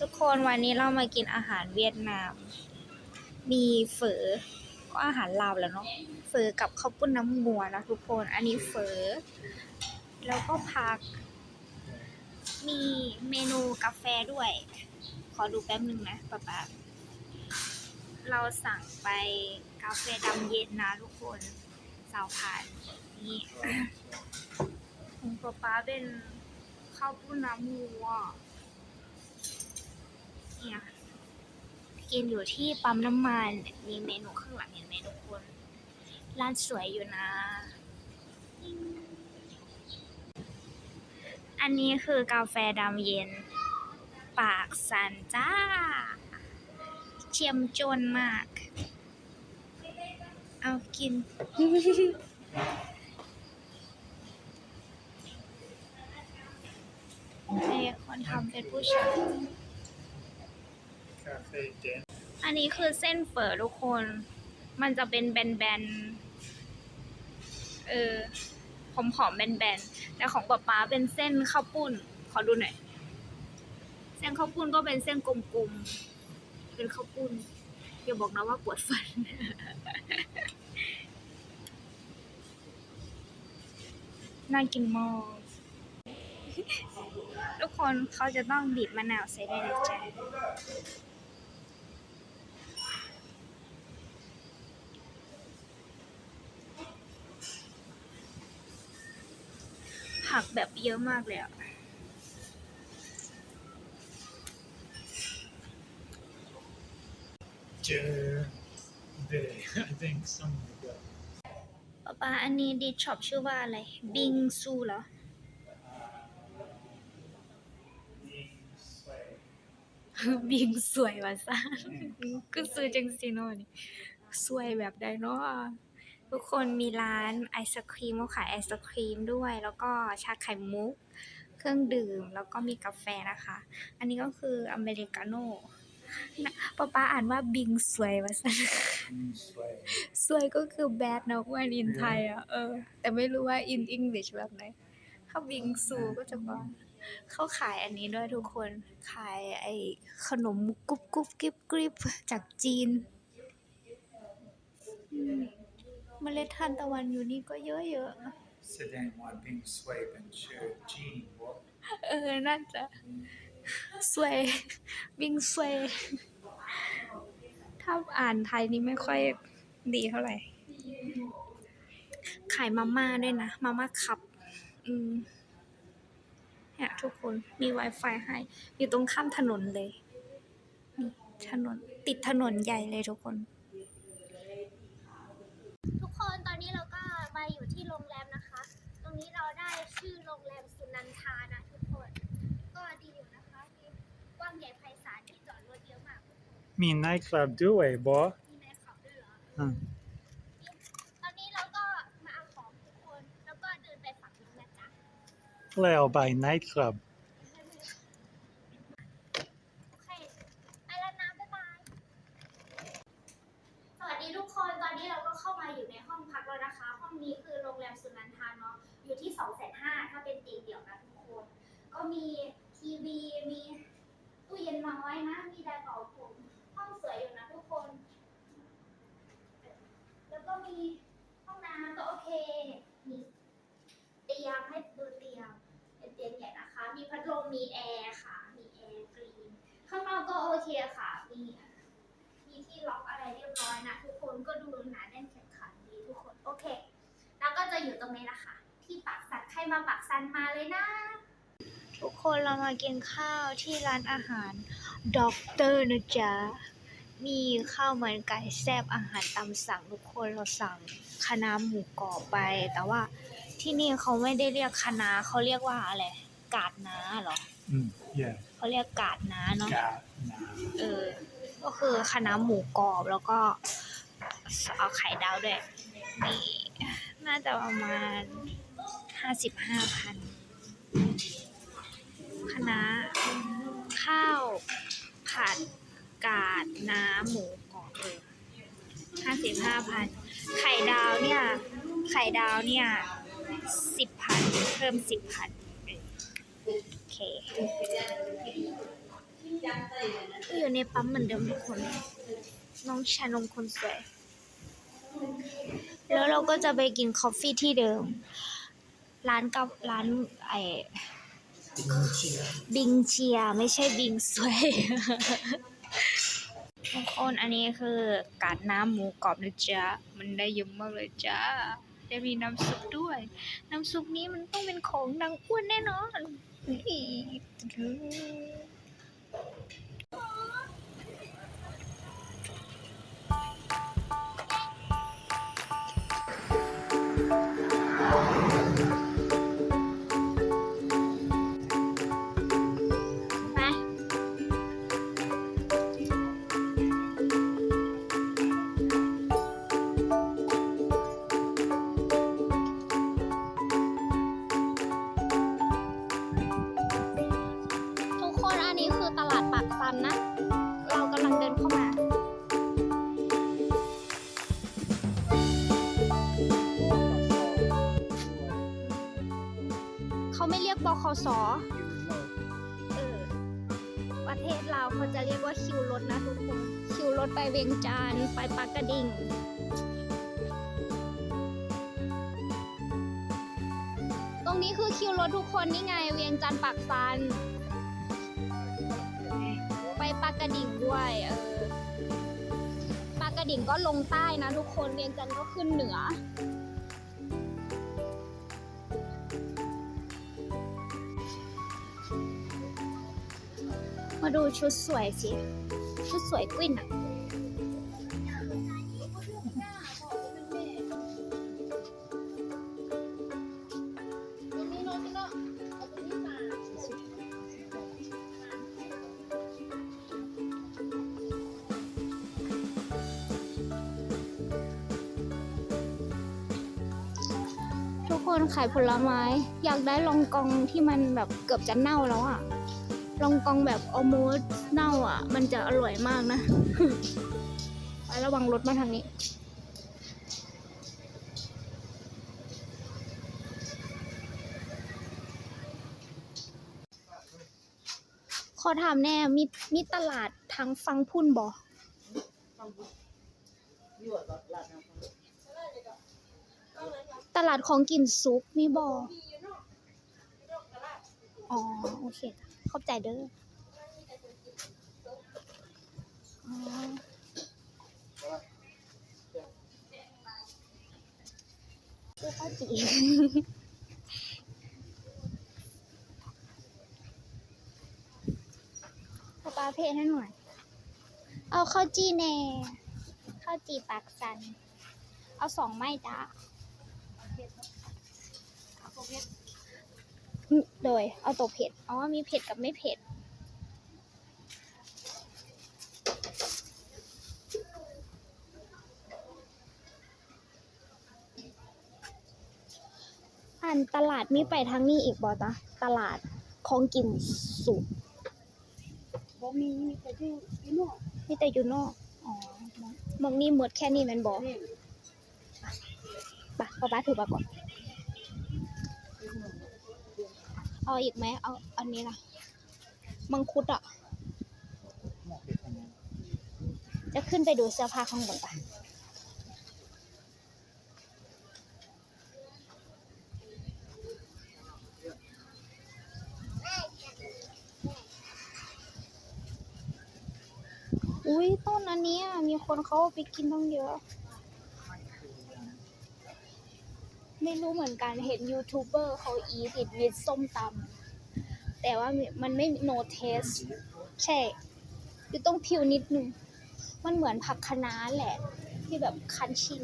ทุกคนวันนี้เรามากินอาหารเวียดนาม มีเฝอก็อาหารลาวแหล้วเนาะเฝอกับข้าวปุ้นน้ำงัวนะทุกคนอันนี้เฝอแล้วก็ผัก มีเมนูกาแฟด้วย ขอดูแป๊บหนึ่งนะป๊าป๊าเราสั่งไปกาแฟดำเย็นนะทุกคนสาวผ่านนี่ของป๊าป๊าเป็นข้าวปุ้นน้ำงัว เนี่ยกินอยู่ที่ปั๊มน้ำมันมีเมนูข้างหลังเห็นไหมทุกคน ร้านสวยอยู่นะ อันนี้คือกาแฟดำเย็น ปากสันจ้า เชียมจนมาก เอากินไอ้คนทำเป็นผู้ชาย อันนี้คือเส้นเฝอทุกคน มันจะเป็นแบนๆ เออผอมแบนๆ แต่ของป๊าป๊าเป็นเส้นข้าวปุ้น ขอดูหน่อย เส้นข้าวปุ้นก็เป็นเส้นกลมๆ เป็นข้าวปุ้น อย่าบอกนะว่าปวดฟัน น่ากินมากทุกคนเขาจะต้องบีบมะนาวใส่ได้เลยจ้ะ ผักแบบเยอะมากเลยอะ Jer- They, I think some of the ป๊าป๊าอันนี้ดิช็อปชื่อว่าอะไร บิงซูเหรอ บิงสวยว่ะซ่าก็ซื้อจังสิเนาะนี่สวยแบบใดเนาะ ทุกคนมีร้านไอศครีมเขาขายไอศครีมด้วย แล้วก็ชาไข่มุก เครื่องดื่มแล้วก็มีกาแฟนะคะ อันนี้ก็คืออเมริกาโน่นะป๊าป๊าอ่านว่าบิงสวยว่ะซ่า sway. สวยก็คือแบดนะว่าอินไทยอะเออ แต่ไม่รู้ว่าอินอังกฤษแบบไหนถ้าบิงซูก็จะว่าเขาขายอันนี้ด้วยทุกคน ขายไอ้ขนมกรุบกรุบกริบกริบจากจีนอืม เมล็ดทานตะวันอยู่นี่ก็เยอะแสดงว่าบิงสวยเป็นชื่อจีนบ่ๆเออ น่าจะสวยบิงสวยถ้าอ่านไทยนี่ไม่ค่อยดีเท่าไหร่ ขายมาม่าด้วยนะ มาม่าคัพอืมเนี่ยทุกคนมี Wi-Fi ให้ อยู่ตรงข้ามถนนเลย นี่ถนน ติดถนนใหญ่เลยทุกคน ทุกคนตอนนี้เราก็มาอยู่ที่ โรงแรมนะคะ ตรงนี้เราได้ชื่อโรงแรมสุนันทานะทุกคน ก็ดีอยู่นะคะมีกว้างใหญ่ไพศาลที่จอดรถเยอะมาก มีไนท์คลับด้วยบ่มีแม่ขับด้วยเหรออืมตอนนี้เราก็มาเอาของทุกคน แล้วก็เดินไปฝั่งนู้นนะจ๊ะแล้วไปไนท์คลับ โอเค ไปแล้วนะ บ๊ายบาย สวัสดีทุกคน ตอนนี้เราก็เข้ามาอยู่ในห้องพักแล้วนะคะ ห้องนี้คือโรงแรมสุนันทาเนาะ อยู่ที่สองแสนห้าถ้าเป็นเตียงเดี่ยวนะทุกคน ก็มีทีวี มีตู้เย็นน้อยนะ มีไดร์เป่าผม ห้องสวยอยู่นะทุกคน แล้วก็มีห้องน้ำก็โอ เคมีเตียงให้ดูเตียงเป็นเตียงใหญ่นะคะ มีพัดลมมีแอร์ค่ะ มีแอร์กรีนข้างนอกก็โอเคค่ะ มีมีที่ล็อกอะไรเรียบร้อยนะ ทุกคนก็ดูหนาแน่นแข็งขันดีทุกคนโอเค แล้วก็จะอยู่ตรงนี้นะคะ ที่ปากสันใครมาปากสันมาเลยนะทุกคนเรามากินข้าวที่ร้านอาหารด็อกเตอร์นะจ๊ะ มีข้าวมันไก่แซ่บอาหารตามสั่งทุกคนเราสั่งคะน้าหมูกรอบไป แต่ว่าที่นี่เขาไม่ได้เรียกคะน้าเขาเรียกว่าอะไรกาดน้าเหรออืม yeah เขาเรียกกาดน้าเนาะกาน้เออ ก็คือคะน้าหมูกรอบแล้วก็เอาไข่ดาวด้วยนี่น่าจะประมาณห้าสิบห้าพันคะน้าข้าวผัดกาด น้ำหมูกรอบเออห้าสิบห้าพัน ไข่ดาวเนี่ย ไข่ดาวเนี่ยสิบพัน เพิ่มสิบพัน โอเคอยู่ในปั๊มเหมือนเดิมทุกคน น้องชานมคนสวย แล้วเราก็จะไปกินคอฟฟี่ที่เดิม ร้านกับร้านไอบิงเชีย ไม่ใช่บิงสวย ทุกคนอันนี้คือกาดน้ำหมูกรอบนะจ๊ะ มันได้เยอะมากเลยจ้าได้มีน้ำซุปด้วย น้ำซุปนี้มันต้องเป็นของนางอ้วนแน่นอนนี่ไบคสเออ ประเทศเราเขาจะเรียกว่าคิวรถนะทุกคน คิวรถไปเวียงจันทร์ไปปากกระดิ่งตรงนี้คือคิวรถทุกคนนี่ไงเวียงจันทร์ปากซัน ไปปากกระดิ่งด้วยเออปากกระดิ่งก็ลงใต้นะทุกคนเวียงจันทร์ก็ขึ้นเหนือ มาดูชุดสวยสิ ชุดสวยกวินอะทุกคนขายผลไม้ อยากได้ลองกองที่มันแบบเกือบจะเน่าแล้วอะ ลองกองแบบอ m โมสเน่าอะ มันจะอร่อยมากนะ ไประวังรถมาทางนี้ ขอถามแน่มีมีตลาดทางฟังพุ่นบ่ตลาดของกินซุปมีบ่อ๋อ โอเคจ้ะ เข้าใจเด้ออ๋อชื่อข้าวจีเอาปลาเพศให้หน่อย เอาข้าวจีแน่ข้าวจีปากสัน เอาสองไม้จ้าอืม โดยเอาตัวเผ็ด อ๋อ มีเผ็ดกับไม่เผ็ด อันตลาดมีไปทางนี้อีกบ่ตะตลาดของกินสุกบ่มีมีแต่อยู่อยู่นอกมีแต่อยู่นอก อ๋อมองมองนี่หมดแค่นี้แมันบอกนี่ปะป้าป้าถือมาก่อน เอาอีกไหมเอาอันนี้นะมังคุดอะ จะขึ้นไปดูเสื้อผ้าข้างบนปะอุ้ยต้นอันนี้มีคนเขาเอาไปกินตั้งเยอะ ไม่รู้เหมือนกันเห็นยูทูบเบอร์เขาอีติดวิดส้มตำแต่ว่ามันไม่ no taste ใช่คือต้องพิวนิดนึง มันเหมือนผักคะน้าแหละ ที่แบบคันชิน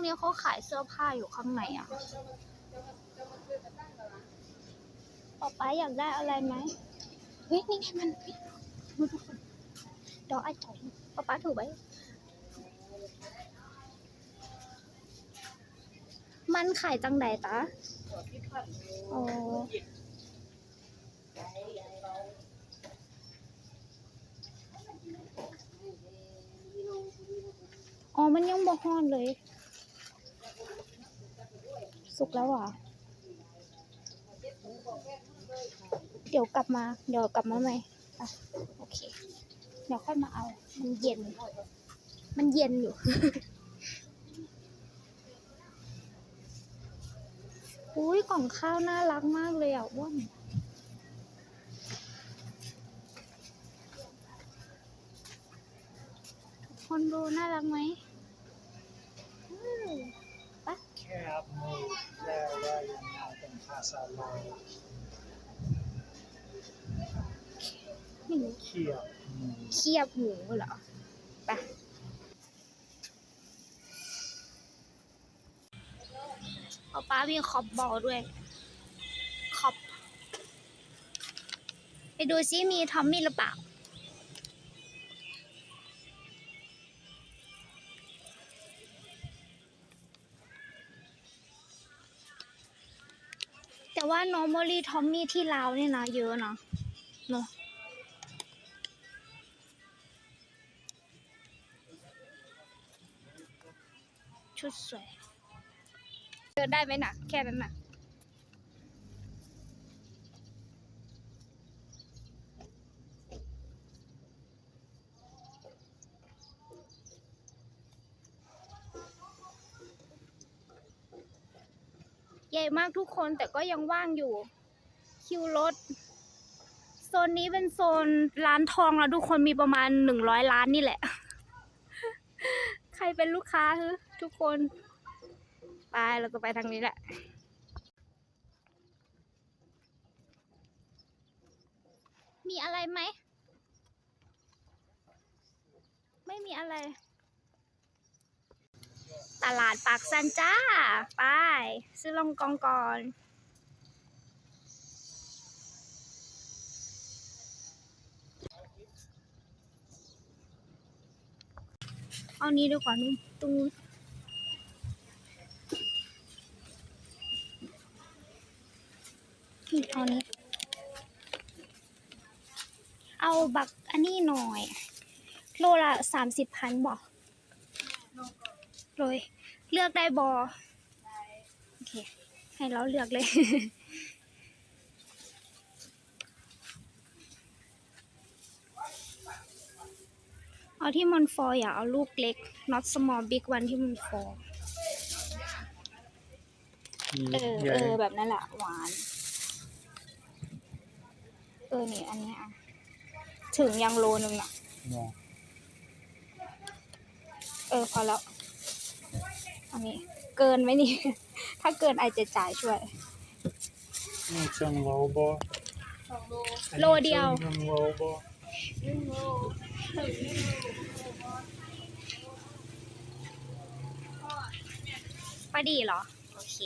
รงนี้เขาขายเสื้อผ้าอยู่ข้างในอะป๊าป๊าอยากได้อะไรไหมเฮ้ยนี่ไงมันดอกไอ้จ่อยป๊าป๊าถูกไหมมันขายจังใดตาที่พันอ๋ออ๋อ มันยังบ่ฮอนเลย สุกแล้วเหรอะ เดี๋ยวกลับมา เดี๋ยวกลับมาใหม่อะโอเค เดี๋ยวค่อยมาเอา มันเย็น มันเย็นอยู่อุ้ยกล่องข้าวน่ารักมากเลยอะอ้นคนดูน่ารักไหมอืมแคบาษาลาวนี่เขียบเคียบหมูเหรอไปป๊าป๊ามีคอบบอลด้วย คอบ ไปดูซิมีทอมมี่หรือเปล่า แต่ว่า normally ทอมมี่ที่ลาวเนี่ยนะเยอะนะเนาะชุดสวยเดินได้ไหมนะแค่นั้นน่ะ ใหญ่มากทุกคนแต่ก็ยังว่างอยู่ คิวรถ โซนนี้เป็นโซนร้านทองแล้วทุกคนมีประมาณหนึ่งร้อยล้านนี่แหละ ใครเป็นลูกค้าฮึทุกคน ไปเราจะไปทางนี้แหละมีอะไรไหม ไม่มีอะไร ตลาดปากซันจ้า ไป ซื้อลองกองก่อนเอานี้ดีกว่านุ่นตรงนู้นนี่เอานี้ เอาบักอันนี้หน่อย โลละสามสิบพันบอก เลย เลือกได้บอโอเค ให้เราเลือกเลย เอาที่มันฟอร์อย่าเอาลูกเล็ก not small big one ที่มันฟอร์เออเออแบบนั้นแหละหวาน เออนี่อันนี้อะ ถึงยังโลนึงอะเนาะเออ พอแล้ว อันนี้เกินไหมนี่ ถ้าเกินไอจะจ่ายช่วย นี่จังโลบอโลเดียว จัลบดีเหรอ โอเค